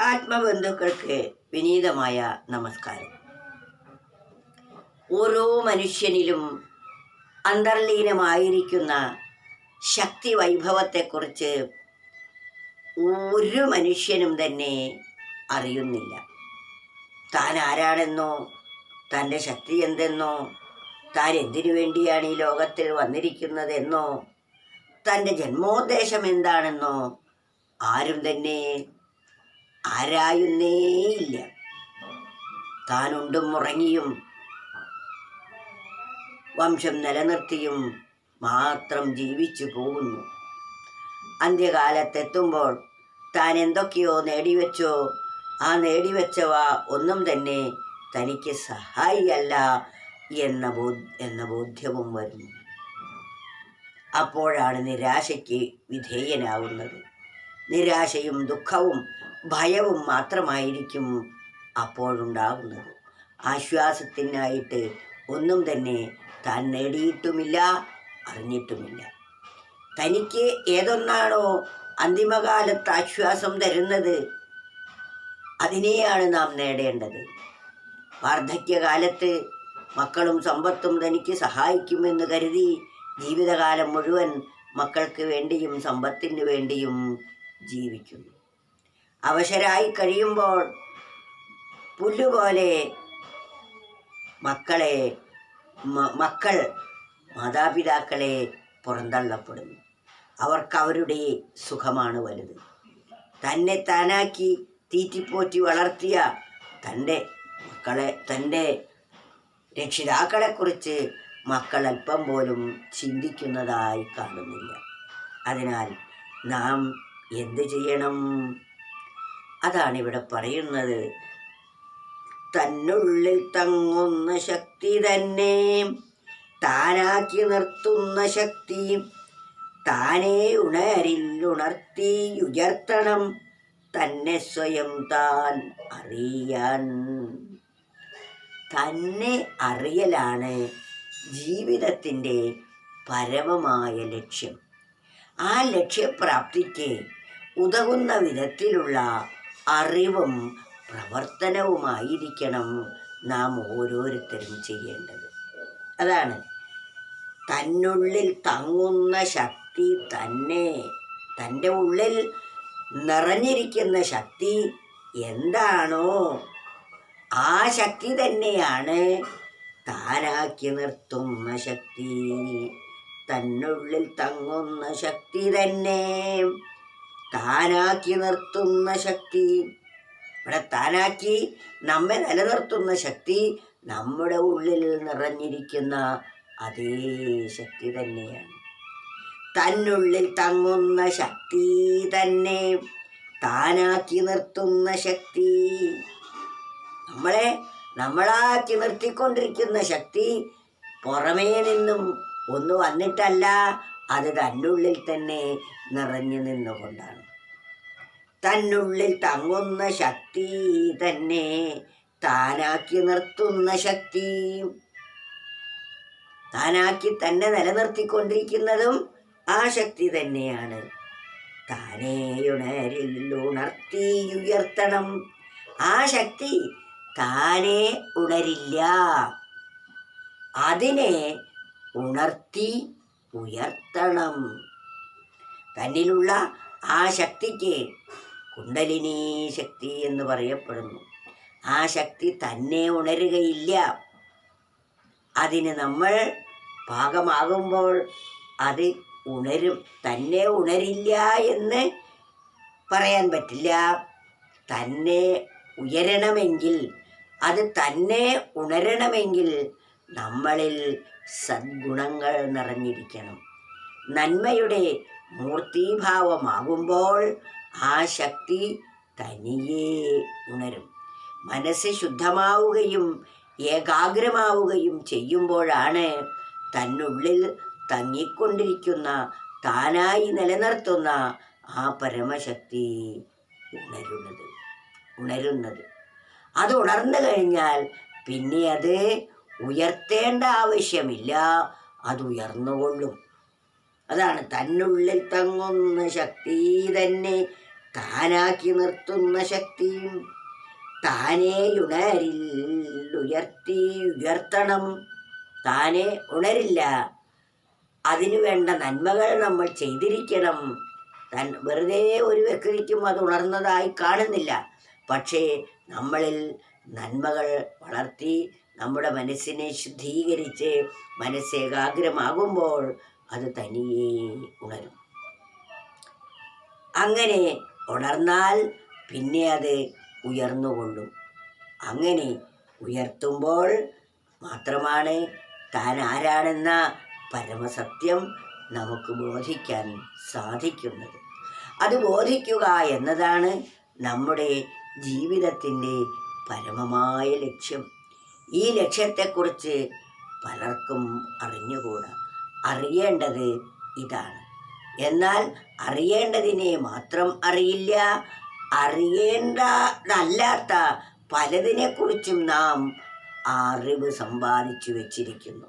ആത്മബന്ധുക്കൾക്ക് വിനീതമായ നമസ്കാരം. ഓരോ മനുഷ്യനിലും അന്തർലീനമായിരിക്കുന്ന ശക്തി വൈഭവത്തെക്കുറിച്ച് ഒരു മനുഷ്യനും തന്നെ അറിയുന്നില്ല. താൻ ആരാണെന്നോ തന്റെ ശക്തി എന്തെന്നോ താൻ എന്തിനു വേണ്ടിയാണ് ഈ ലോകത്തിൽ വന്നിരിക്കുന്നതെന്നോ തന്റെ ജന്മോദ്ദേശം എന്താണെന്നോ ആരും തന്നെ ആരായുന്നേയില്ല. താനുണ്ടും ഉറങ്ങിയും വംശം നിലനിർത്തിയും മാത്രം ജീവിച്ചു പോകുന്നു. അന്ത്യകാലത്തെത്തുമ്പോൾ താൻ എന്തൊക്കെയോ നേടിവെച്ചോ ആ നേടിവെച്ചവ ഒന്നും തന്നെ തനിക്ക് സഹായിയല്ല എന്ന ബോ എന്ന ബോധ്യവും വരുന്നു അപ്പോഴാണ് നിരാശയ്ക്ക് വിധേയനാവുന്നത്. നിരാശയും ദുഃഖവും ഭയവും മാത്രമായിരിക്കും അപ്പോഴുണ്ടാകുന്നത്. ആശ്വാസത്തിനായിട്ട് ഒന്നും തന്നെ താൻ നേടിയിട്ടുമില്ല അറിഞ്ഞിട്ടുമില്ല. തനിക്ക് ഏതൊന്നാണോ അന്തിമകാലത്ത് ആശ്വാസം തരുന്നത് അതിനെയാണ് നാം നേടേണ്ടത്. വാർദ്ധക്യകാലത്ത് മക്കളും സമ്പത്തും തനിക്ക് സഹായിക്കുമെന്ന് കരുതി ജീവിതകാലം മുഴുവൻ മക്കൾക്ക് വേണ്ടിയും സമ്പത്തിന് വേണ്ടിയും ജീവിക്കുന്നു. അവശരായി കഴിയുമ്പോൾ പുല്ലുപോലെ മക്കളെ മക്കൾ മാതാപിതാക്കളെ പുറന്തള്ളപ്പെടുന്നു. അവർക്ക് അവരുടെ സുഖമാണ് വലുത്. തന്നെ താനാക്കി തീറ്റിപ്പോറ്റി വളർത്തിയ തന്റെ മക്കളെ തന്റെ രക്ഷിതാക്കളെക്കുറിച്ച് മക്കൾ അല്പം പോലും ചിന്തിക്കുന്നതായി കാണുന്നില്ല. അതിനാൽ നാം എന്ത് ചെയ്യണം? അതാണ് ഇവിടെ പറയുന്നത്. തന്നുള്ളിൽ തങ്ങുന്ന ശക്തി തന്നെ. താനാക്കി നിർത്തുന്ന ശക്തി താനേ ഉണരിൽ ഉണർത്തി ഉയർത്തണം. തന്നെ സ്വയം താൻ അറിയാൻ. തന്നെ അറിയലാണ് ജീവിതത്തിന്റെ പരമമായ ലക്ഷ്യം. ആ ലക്ഷ്യപ്രാപ്തിക്ക് ഉതകുന്ന വിധത്തിലുള്ള അറിവും പ്രവർത്തനവുമായിരിക്കണം നാം ഓരോരുത്തരും ചെയ്യേണ്ടത്. അതാണ്. തന്നുള്ളിൽ തങ്ങുന്ന ശക്തി തന്നെ തന്റെ ഉള്ളിൽ നിറഞ്ഞിരിക്കുന്ന ശക്തി എന്താണോ ആ ശക്തി തന്നെയാണ് താനാക്കി നിർത്തുന്ന ശക്തി. തന്നുള്ളിൽ തങ്ങുന്ന ശക്തി തന്നെ. താനാക്കി നിർത്തുന്ന ശക്തി. ഇവിടെ താനാക്കി നമ്മെ നിലനിർത്തുന്ന ശക്തി നമ്മുടെ ഉള്ളിൽ നിറഞ്ഞിരിക്കുന്ന അതേ ശക്തി തന്നെയാണ്. തന്നുള്ളിൽ തങ്ങുന്ന ശക്തി തന്നെ താനാക്കി നിർത്തുന്ന ശക്തി. നമ്മളെ നമ്മളാക്കി നിർത്തിക്കൊണ്ടിരിക്കുന്ന ശക്തി പുറമേ നിന്നും ഒന്ന് വന്നിട്ടല്ല അത് തന്നുള്ളിൽ തന്നെ നിറഞ്ഞു നിന്നുകൊണ്ടാണ്. തന്നുള്ളിൽ തങ്ങുന്ന ശക്തി തന്നെ താനാക്കി നിർത്തുന്ന ശക്തി. താനാക്കി തന്നെ നിലനിർത്തിക്കൊണ്ടിരിക്കുന്നതും ആ ശക്തി തന്നെയാണ്. താനേ ഉണരിൽ ഉണർത്തി ഉയർത്തണം. ആ ശക്തി താനേ ഉണരില്ല. അതിനെ ഉണർത്തി ഉയർത്തണം. തന്നിലുള്ള ആ ശക്തിക്ക് കുണ്ടലിനി ശക്തി എന്ന് പറയപ്പെടുന്നു. ആ ശക്തി തന്നെ ഉണരുകയില്ല. അതിന് നമ്മൾ പാകമാകുമ്പോൾ അത് ഉണരും. തന്നെ ഉണരില്ല എന്ന് പറയാൻ പറ്റില്ല. തന്നെ ഉയരണമെങ്കിൽ അത് തന്നെ ഉണരണമെങ്കിൽ നമ്മളിൽ സദ്ഗുണങ്ങൾ നിറഞ്ഞിരിക്കണം. നന്മയുടെ മൂർത്തീഭാവമാകുമ്പോൾ ആ ശക്തി തനിയെ ഉണരും. മനസ്സ് ശുദ്ധമാവുകയും ഏകാഗ്രമാവുകയും ചെയ്യുമ്പോഴാണ് തന്നുള്ളിൽ തങ്ങിക്കൊണ്ടിരിക്കുന്ന താനായി നിലനിർത്തുന്ന ആ പരമശക്തി ഉണരുന്നത് ഉണരുന്നത്. അത് ഉണർന്നു കഴിഞ്ഞാൽ പിന്നെ അത് ഉയർത്തേണ്ട ആവശ്യമില്ല അത് ഉയർന്നുകൊള്ളും. അതാണ് തന്നുള്ളിൽ തങ്ങുന്ന ശക്തി തന്നെ താനാക്കി നിർത്തുന്ന ശക്തിയും. താനേ ഉണരിൽ ഉയർത്തി ഉയർത്തണം. താനെ ഉണരില്ല അതിനു വേണ്ട നന്മകൾ നമ്മൾ ചെയ്തിരിക്കണം. തൻ വെറുതെ ഒരു വ്യക്തിക്കും അത് ഉണർന്നതായി കാണുന്നില്ല. പക്ഷേ നമ്മളിൽ നന്മകൾ വളർത്തി നമ്മുടെ മനസ്സിനെ ശുദ്ധീകരിച്ച് മനസ്സ് മനസ്സേകാഗ്രമാകുമ്പോൾ അത് തനിയെ ഉണരും. അങ്ങനെ ഉണർന്നാൽ പിന്നെ അത് ഉയർന്നുകൊള്ളും. അങ്ങനെ ഉയർത്തുമ്പോൾ മാത്രമാണ് താൻ ആരാണെന്ന പരമസത്യം നമുക്ക് ബോധിക്കാൻ സാധിക്കുന്നത്. അത് ബോധിക്കുക എന്നതാണ് നമ്മുടെ ജീവിതത്തിന്റെ പരമമായ ലക്ഷ്യം. ഈ ലക്ഷ്യത്തെക്കുറിച്ച് പലർക്കും അറിഞ്ഞുകൂടാ. അറിയേണ്ടത് ഇതാണ്. എന്നാൽ അറിയേണ്ടതിനെ മാത്രം അറിയില്ല. അറിയേണ്ടതല്ലാത്ത പലതിനെക്കുറിച്ചും നാം ആ അറിവ് സമ്പാദിച്ചു വച്ചിരിക്കുന്നു.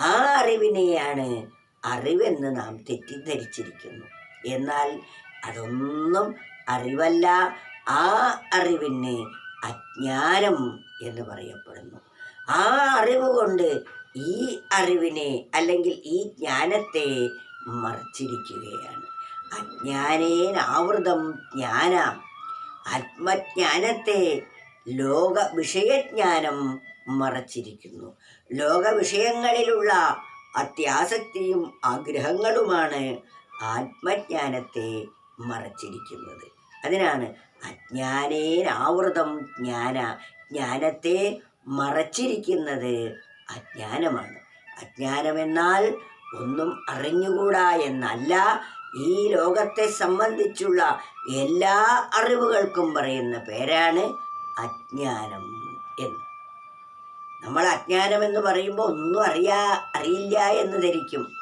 ആ അറിവിനെയാണ് അറിവെന്ന് നാം തെറ്റിദ്ധരിച്ചിരിക്കുന്നു. എന്നാൽ അതൊന്നും അറിവല്ല. ആ അറിവിന് അജ്ഞാനം എന്ന് പറയപ്പെടുന്നു. ആ അറിവ് കൊണ്ട് ഈ അറിവിനെ അല്ലെങ്കിൽ ഈ ജ്ഞാനത്തെ മറിച്ചിരിക്കുകയാണ്. അജ്ഞാനേനാവൃതം ജ്ഞാന. ആത്മജ്ഞാനത്തെ ലോക വിഷയജ്ഞാനം മറച്ചിരിക്കുന്നു. ലോക വിഷയങ്ങളിലുള്ള അത്യാസക്തിയും ആഗ്രഹങ്ങളുമാണ് ആത്മജ്ഞാനത്തെ മറച്ചിരിക്കുന്നത്. അതിനാണ് അജ്ഞാനേനാവൃതം ജ്ഞാന. ജ്ഞാനത്തെ മറച്ചിരിക്കുന്നത് അജ്ഞാനമാണ്. അജ്ഞാനമെന്നാൽ ഒന്നും അറിഞ്ഞുകൂടാ എന്നല്ല ഈ ലോകത്തെ സംബന്ധിച്ചുള്ള എല്ലാ അറിവുകൾക്കും പറയുന്ന പേരാണ് അജ്ഞാനം എന്ന്. നമ്മൾ അജ്ഞാനം എന്ന് പറയുമ്പോൾ ഒന്നും അറിയാ അറിയില്ല എന്ന് ധരിക്കും.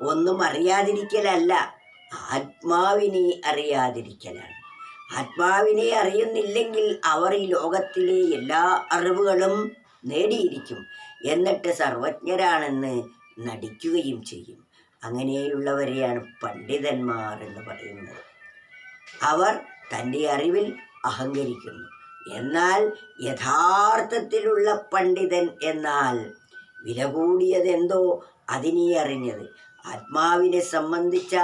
ഒന്നും അറിയാതിരിക്കലല്ല ആത്മാവിനെ അറിയാതിരിക്കലാണ്. ആത്മാവിനെ അറിയുന്നില്ലെങ്കിൽ അവർ ഈ ലോകത്തിലെ എല്ലാ അറിവുകളും നേടിയിരിക്കും. എന്നിട്ട് സർവജ്ഞരാണെന്ന് നടിക്കുകയും ചെയ്യും. അങ്ങനെയുള്ളവരെയാണ് പണ്ഡിതന്മാർ എന്ന് പറയുന്നത്. അവർ തന്റെ അറിവിൽ അഹങ്കരിക്കുന്നു. എന്നാൽ യഥാർത്ഥത്തിലുള്ള പണ്ഡിതൻ എന്നാൽ വില കൂടിയതെന്തോ അതിനെ അറിഞ്ഞത്. ആത്മാവിനെ സംബന്ധിച്ച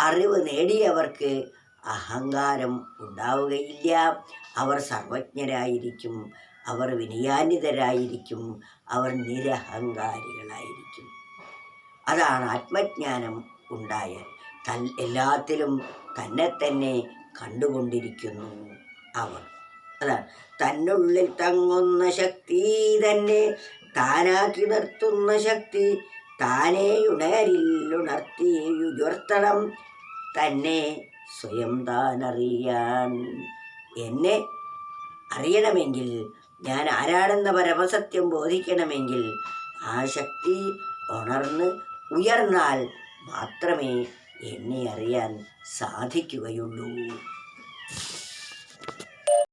അറിവ് നേടിയവർക്ക് അഹങ്കാരം ഉണ്ടാവുകയില്ല. അവർ സർവജ്ഞരായിരിക്കും അവർ വിനയാന്വിതരായിരിക്കും അവർ നിരഹങ്കാരികളായിരിക്കും. അതാണ് ആത്മജ്ഞാനം ഉണ്ടായാൽ. തൽ എല്ലാത്തിലും തന്നെ തന്നെ കണ്ടുകൊണ്ടിരിക്കുന്നു അവർ. അതാണ്. തന്നുള്ളിൽ തങ്ങുന്ന ശക്തി തന്നെ താനാക്കി നിർത്തുന്ന ശക്തി താനേ ഉണരിൽ ഉണർത്തി ഉയർത്തണം തന്നെ സ്വയം താൻ അറിയാൻ. എന്നെ അറിയണമെങ്കിൽ ഞാൻ ആരാണെന്ന പരമസത്യം ബോധിക്കണമെങ്കിൽ ആ ശക്തി ഉണർന്ന് ഉയർന്നാൽ മാത്രമേ എന്നെ അറിയാൻ സാധിക്കുകയുള്ളൂ.